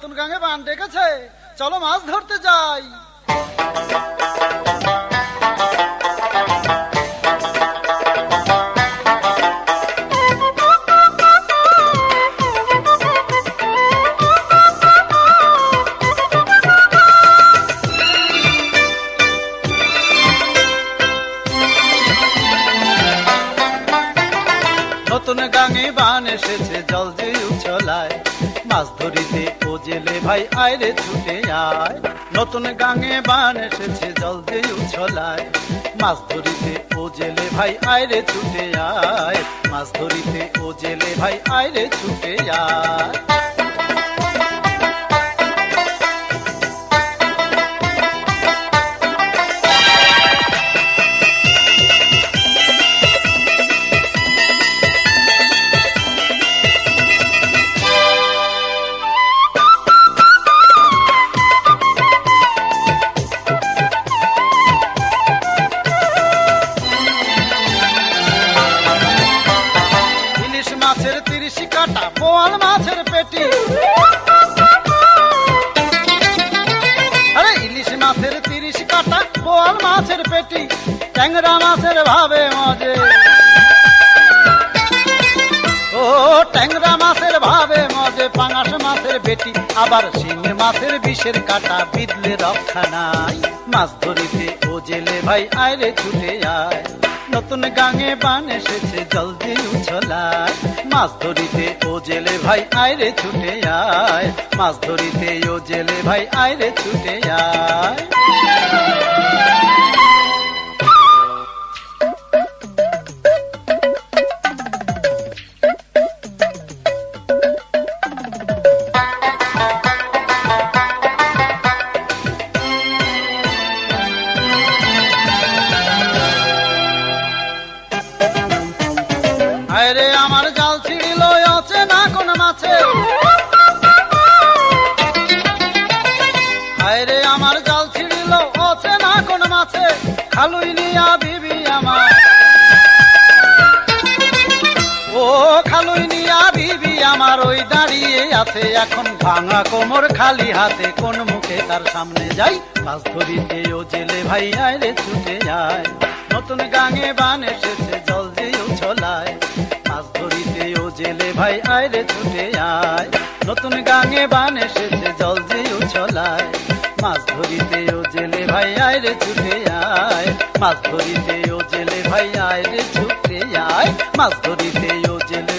নতুন গাঙে বান ডেকেছে। চলো মাছ ধরতে যাই। নতুন গাঙে বান এসেছে জল যে উছলায়। মাছ ধরিতে, ও জেলে ভাই আয়রে ছুটে আয়। নতুন গাঙে বান এসেছে, জল দিয়ে উছলায়। মাছ ধরিতে, ও জেলে ভাই আয়রে ছুটে আয়। মাছ ধরিতে, ও জেলে ভাই আয়রে ছুটে আয়। পেটি আরে, ইলিশ মাছের তিরিশ কাটা বোয়াল মাছের পেটি, ট্যাংরা মাছের ভাবে মজে। ও, ট্যাংরা মাছের ভাবে মজে, পাঙাশ মাছের বেটি আবার শিং মাছের বিষের কাটা বিদলে রক্ষা নাই মাছ ধরিতে ও জেলে ভাই আয়রে ছুটে আয়। নতুন গাঙে বান এসেছে, জলদি উছলায়। মাছ ধরিতে, ও জেলে ভাই আয়রে ছুটে আয়। মাছ ধরিতে, ও জেলে ভাই আয়রে ছুটে আয়। আরে আমার জাল ছিড়িল, আছে না কোন মাছে? আরে আমার জাল ছিড়িল, আছে না কোন মাছে? খালুই নিয়া বিবি আমার। ও খালুই নিয়া বিবি আমার, ওই দাঁড়িয়ে আছে এখন ভাঙা কোমর খালি হাতে। কোন মুখে তার সামনে যাই? মাছ ধরিতে ও জেলে ভাই আয়রে ছুটে যায়। নতুন গাঙে বান এসেছে ভাই আয়রে ছুটে আয়। নতুন গাঙে বান এসেছে, জল যে চলায় মাছ ধরিতে ও জেলে ভাই আয়রে ছুটে আয়। মাছ ধরিতে ও জেলে ভাই আয়রে ছুটে আয়। মাছ ধরিতে ও জেলে